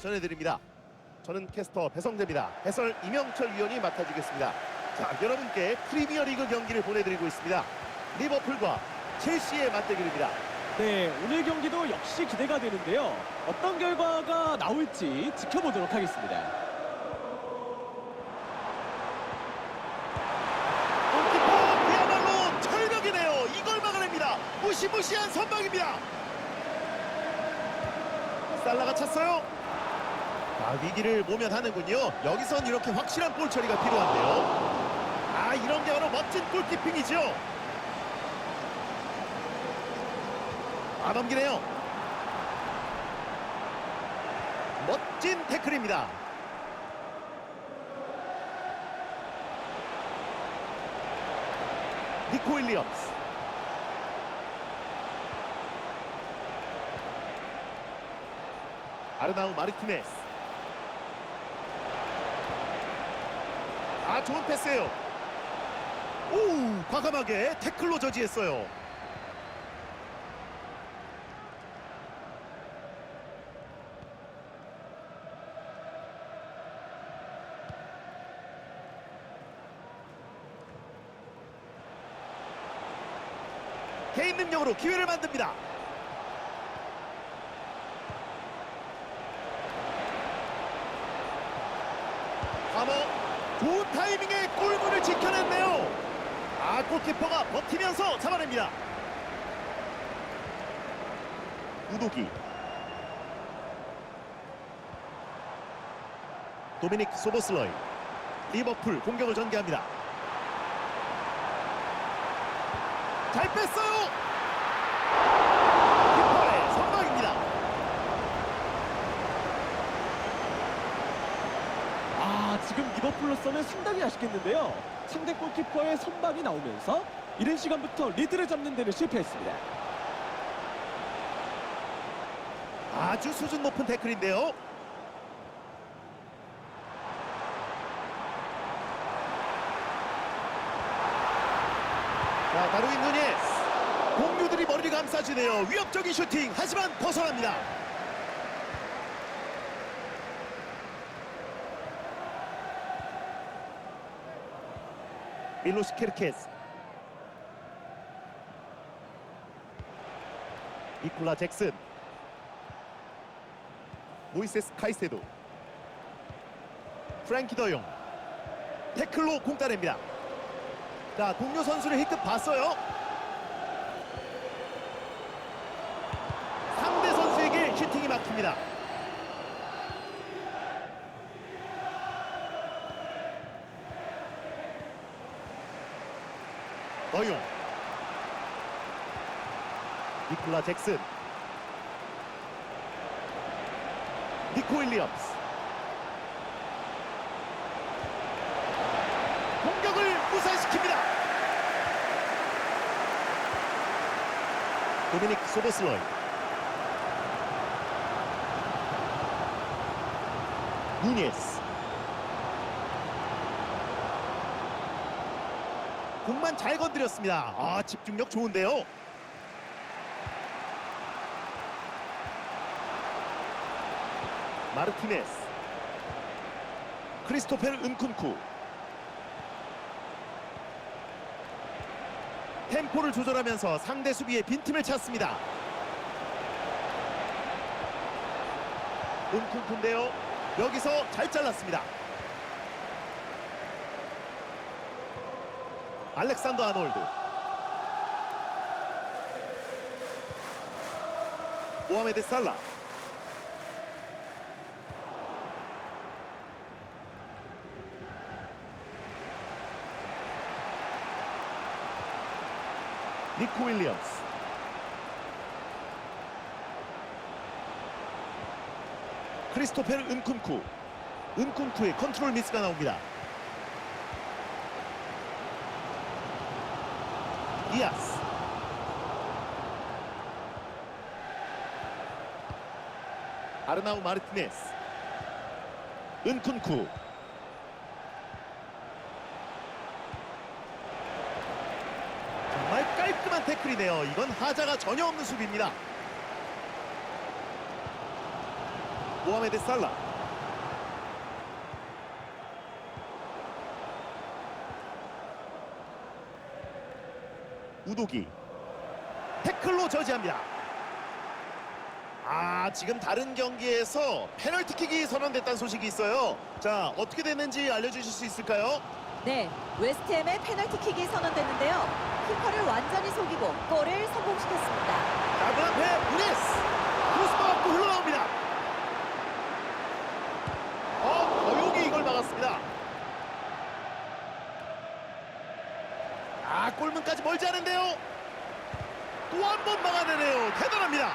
전해드립니다. 저는 캐스터 배성재입니다. 해설 이명철 위원이 맡아주겠습니다. 자, 여러분께 프리미어리그 경기를 보내드리고 있습니다. 리버풀과 첼시의 맞대결입니다. 네, 오늘 경기도 역시 기대가 되는데요. 어떤 결과가 나올지 지켜보도록 하겠습니다. 골키퍼 그야말로 철벽이네요. 이걸 막아냅니다. 무시무시한 선방입니다. 살라가 찼어요. 자, 위기를 모면하는군요. 여기선 이렇게 확실한 볼 처리가 필요한데요. 아, 이런 게 바로 멋진 골키핑이죠. 아, 넘기네요. 멋진 태클입니다. 니코 윌리엄스 아르나우 마르티네스 아 좋은 패스예요 오 과감하게 태클로 저지했어요 개인 능력으로 기회를 만듭니다. 하머 좋은 타이밍에 골문을 지켜냈네요. 아 골키퍼가 버티면서 잡아냅니다. 우도기 도미닉 소보슬러이 리버풀 공격을 전개합니다. 잘 뺐어요. 키퍼의 선방입니다. 아, 지금 리버풀로서는 상당히 아쉽겠는데요. 상대 골키퍼의 선박이 나오면서 이른 시간부터 리드를 잡는 데는 실패했습니다. 아주 수준 높은 태클인데요. 자, 다루인 누니에스. 공유들이 머리를 감싸주네요. 위협적인 슈팅. 하지만 벗어납니다. 밀로시 케르케스. 니콜라 잭슨. 모이세스 카이세도 프랭키 더용 태클로 공 따냅니다. 자 동료 선수를 힐끗 봤어요. 상대 선수에게 슈팅이 막힙니다 더용. 니콜라 잭슨. 니코 윌리엄스. 공격을 무산시킵니다. 도미닉 소보슬로이. 누니에스 공만 잘 건드렸습니다. 아 집중력 좋은데요. 마르티네스. 크리스토페르 은쿤쿠. 템포를 조절하면서 상대 수비의 빈틈을 찾습니다. 은쿤쿠인데요. 여기서 잘 잘랐습니다 알렉산더 아놀드. 모하메드 살라. 니코 윌리엄스. 크리스토페르 은쿤쿠. 은쿤쿠의 컨트롤 미스가 나옵니다 디아스 아르나우 마르티네스 은쿤쿠 정말 깔끔한 태클이네요. 이건 하자가 전혀 없는 수비입니다. 모하메드 살라. 우도기 태클로 저지합니다. 아 지금 다른 경기에서 페널티킥이 선언됐다는 소식이 있어요. 자 어떻게 됐는지 알려주실 수 있을까요? 네, 웨스트햄의 페널티킥이 선언됐는데요. 키퍼를 완전히 속이고 골을 성공시켰습니다. 자, 그 앞에 무네스 크로스바 갖고 흘러나옵니다. 어, 거용이 이걸 막았습니다. 아, 골문까지 멀지 않은데요. 또 한번 막아내네요. 대단합니다.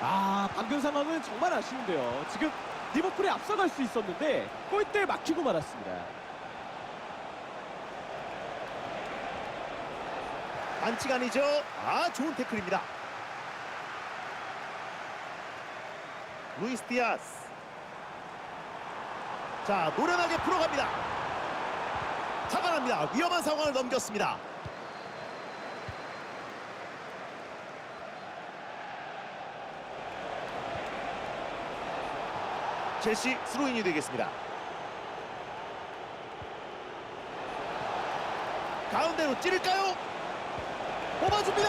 아 방금 상황은 정말 아쉬운데요. 지금 리버풀이 앞서갈 수 있었는데 골대에 막히고 말았습니다. 반칙 아니죠? 아, 좋은 태클입니다. 루이스 디아스. 자, 노련하게 풀어갑니다. 차단합니다. 위험한 상황을 넘겼습니다. 첼시 스로인이 되겠습니다. 가운데로 찌를까요? 뽑아줍니다.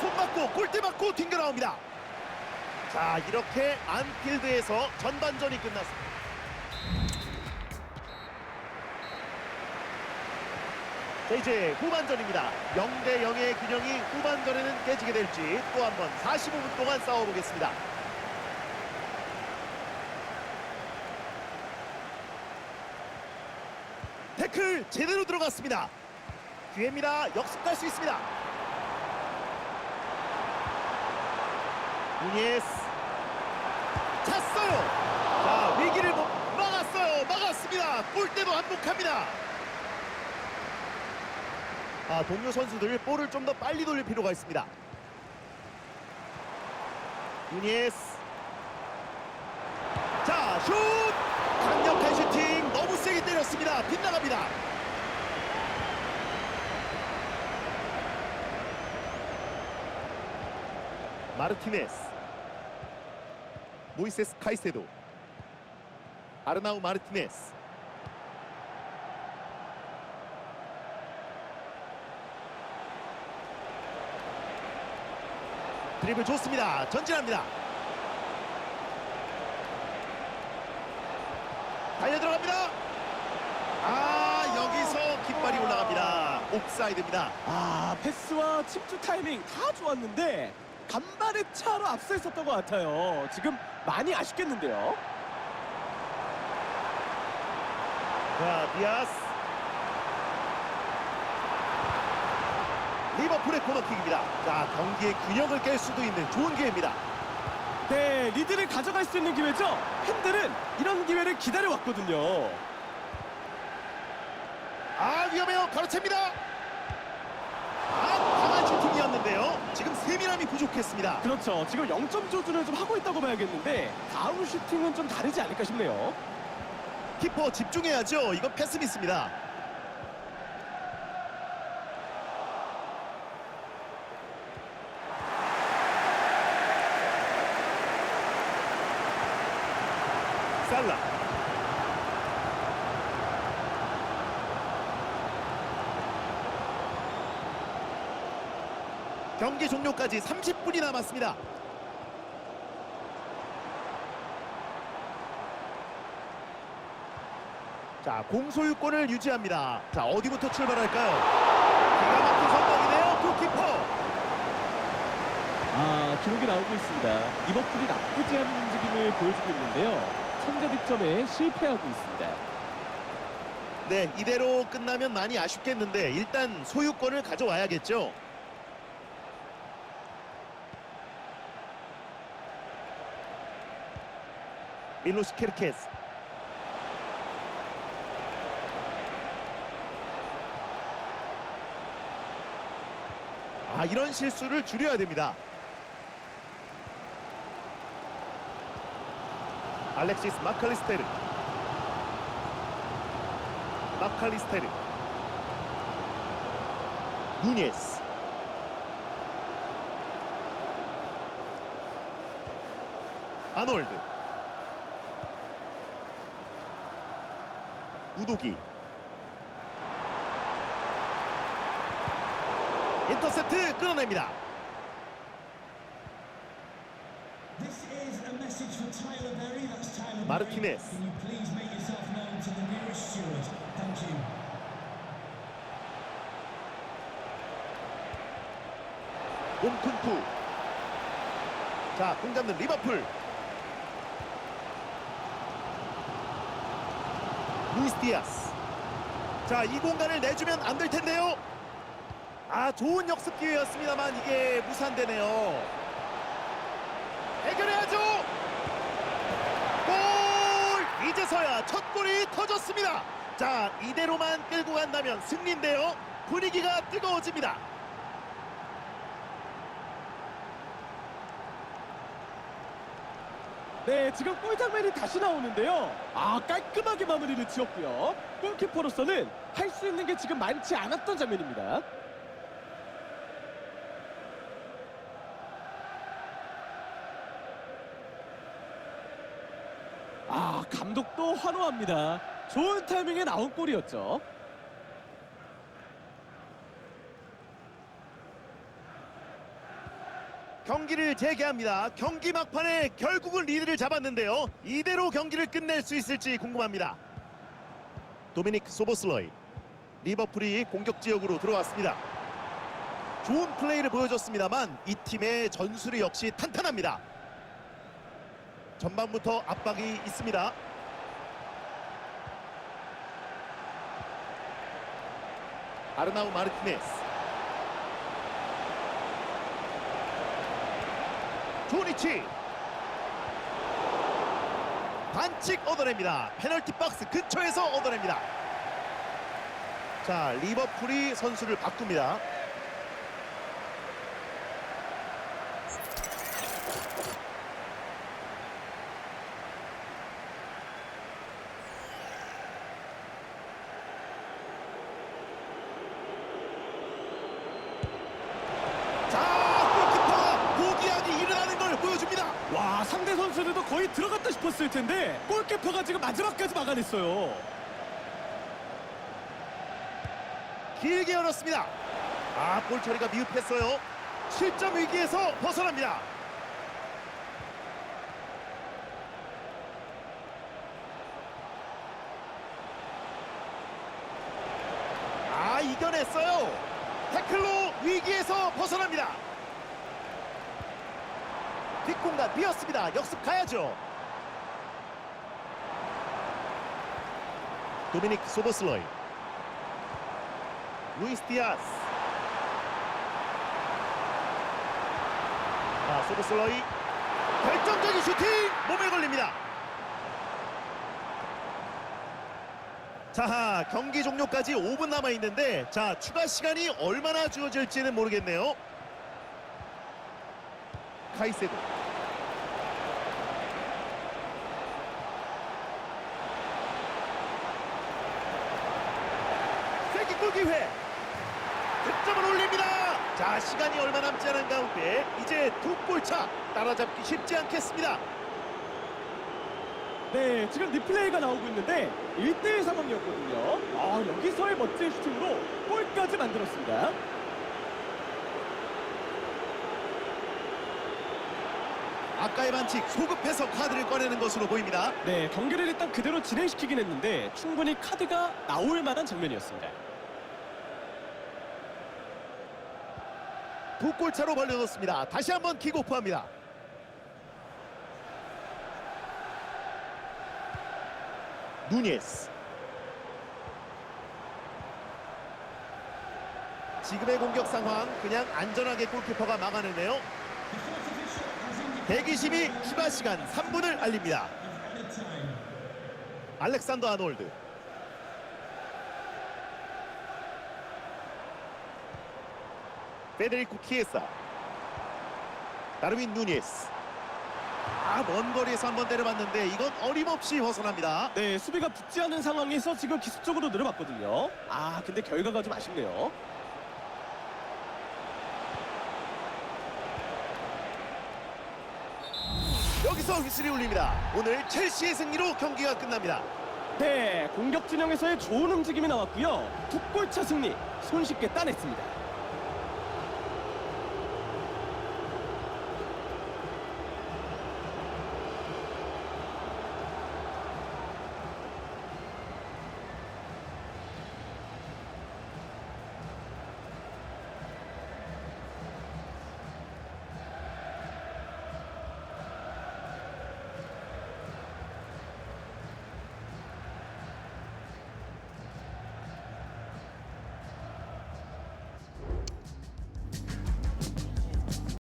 손 맞고 골대 맞고 튕겨 나옵니다. 자 이렇게 안필드에서 전반전이 끝났습니다. 자 이제 후반전입니다. 0대 0의 균형이 후반전에는 깨지게 될지 또 한 번 45분 동안 싸워보겠습니다. 태클 제대로 들어갔습니다. 기회입니다. 역습할 수 있습니다. 누니에스 찼어요. 자 위기를 못 막았어요. 막았습니다. 골대도 한복합니다. 아 동료 선수들 볼을 좀 더 빨리 돌릴 필요가 있습니다. 누니에스 자 슛! 세게 때렸습니다. 빗나갑니다. 마르티네스. 모이세스 카이세도. 아르나우 마르티네스. 드리블 좋습니다. 전진합니다. 달려 들어갑니다. 아 깃발이 올라갑니다 옵사이드입니다 아 패스와 침투 타이밍 다 좋았는데 간발의 차로 앞서 있었던 것 같아요. 지금 많이 아쉽겠는데요. 자, 디아스. 리버풀의 코너킥입니다. 자, 경기의 균형을 깰 수도 있는 좋은 기회입니다. 네, 리드를 가져갈 수 있는 기회죠. 팬들은 이런 기회를 기다려왔거든요. 아, 위험해요. 가로챕니다. 아, 강한 슈팅이었는데요. 지금 세밀함이 부족했습니다. 그렇죠. 지금 0점 조준을 좀 하고 있다고 봐야겠는데 다음 슈팅은 좀 다르지 않을까 싶네요. 키퍼 집중해야죠. 이거 패스 미스입니다. 살라. 경기 종료까지 30분이 남았습니다. 자, 공소유권을 유지합니다. 자, 어디부터 출발할까요? 기가 막힌 선방이네요, 골키퍼. 아, 기록이 나오고 있습니다. 리버풀이 나쁘지 않은 움직임을 보여주고 있는데요. 선제 득점에 실패하고 있습니다. 네, 이대로 끝나면 많이 아쉽겠는데 일단 소유권을 가져와야겠죠. 밀로스 케르케스. 아, 이런 실수를 줄여야 됩니다. 알렉시스 마칼리스테르. 마칼리스테르 누니에스 아놀드 우도기 인터셉트 끊어냅니다 you. 옴쿤푸 자공 잡는 리버풀 루이스 디아스. 자 이 공간을 내주면 안 될 텐데요. 아 좋은 역습 기회였습니다만 이게 무산되네요. 해결해야죠. 골! 이제서야 첫 골이 터졌습니다. 자 이대로만 끌고 간다면 승리인데요. 분위기가 뜨거워집니다 네, 지금 골 장면이 다시 나오는데요. 아, 깔끔하게 마무리를 지었고요. 골키퍼로서는 할 수 있는 게 지금 많지 않았던 장면입니다. 아, 감독도 환호합니다. 좋은 타이밍에 나온 골이었죠. 경기를 재개합니다. 경기 막판에 결국은 리드를 잡았는데요. 이대로 경기를 끝낼 수 있을지 궁금합니다. 도미닉 소보슬러이 리버풀이 공격 지역으로 들어왔습니다. 좋은 플레이를 보여줬습니다만 이 팀의 전술이 역시 탄탄합니다. 전반부터 압박이 있습니다. 아르나우 마르티네스 조니치. 반칙 얻어냅니다. 페널티 박스 근처에서 얻어냅니다. 자 리버풀이 선수를 바꿉니다 자 골키퍼가 포기하기 일어나는 걸 보여줍니다 와, 상대 선수들도 거의 들어갔다 싶었을 텐데 골키퍼가 지금 마지막까지 막아냈어요. 길게 열었습니다. 아, 볼 처리가 미흡했어요. 실점 위기에서 벗어납니다. 아, 이겨냈어요. 태클로 위기에서 벗어납니다. 뒷공간 비었습니다. 역습 가야죠. 도미닉 소버슬러이. 루이스 디아스. 자 소브슬러이. 결정적인 슈팅! 몸에 걸립니다. 자 경기 종료까지 5분 남아 있는데 자 추가 시간이 얼마나 주어질지는 모르겠네요 카이세도 세기골 기회 득점을 올립니다. 자 시간이 얼마 남지 않은 가운데 이제 두 골차 따라잡기 쉽지 않겠습니다. 네, 지금 리플레이가 나오고 있는데 1대1 상황이었거든요. 아, 여기서의 멋진 슈팅으로 골까지 만들었습니다. 아까의 반칙 소급해서 카드를 꺼내는 것으로 보입니다. 네, 경기를 일단 그대로 진행시키긴 했는데 충분히 카드가 나올 만한 장면이었습니다. 두 골 차로 벌려놓습니다. 다시 한번 킥오프합니다. 누니에스 지금의 공격 상황 그냥 안전하게 골키퍼가 막아내네요. 122 추가 시간 3분을 알립니다. 알렉산더 아놀드 페데리코 키에사 다르윈 누니에스 아 먼 거리에서 한번 때려봤는데 이건 어림없이 벗어납니다 네, 수비가 붙지 않은 상황에서 지금 기습적으로 늘어봤거든요. 아, 근데 결과가 좀 아쉽네요. 여기서 여기서 휘슬이 울립니다. 오늘 첼시의 승리로 경기가 끝납니다. 네, 공격 진영에서의 좋은 움직임이 나왔고요. 두 골차 승리 손쉽게 따냈습니다.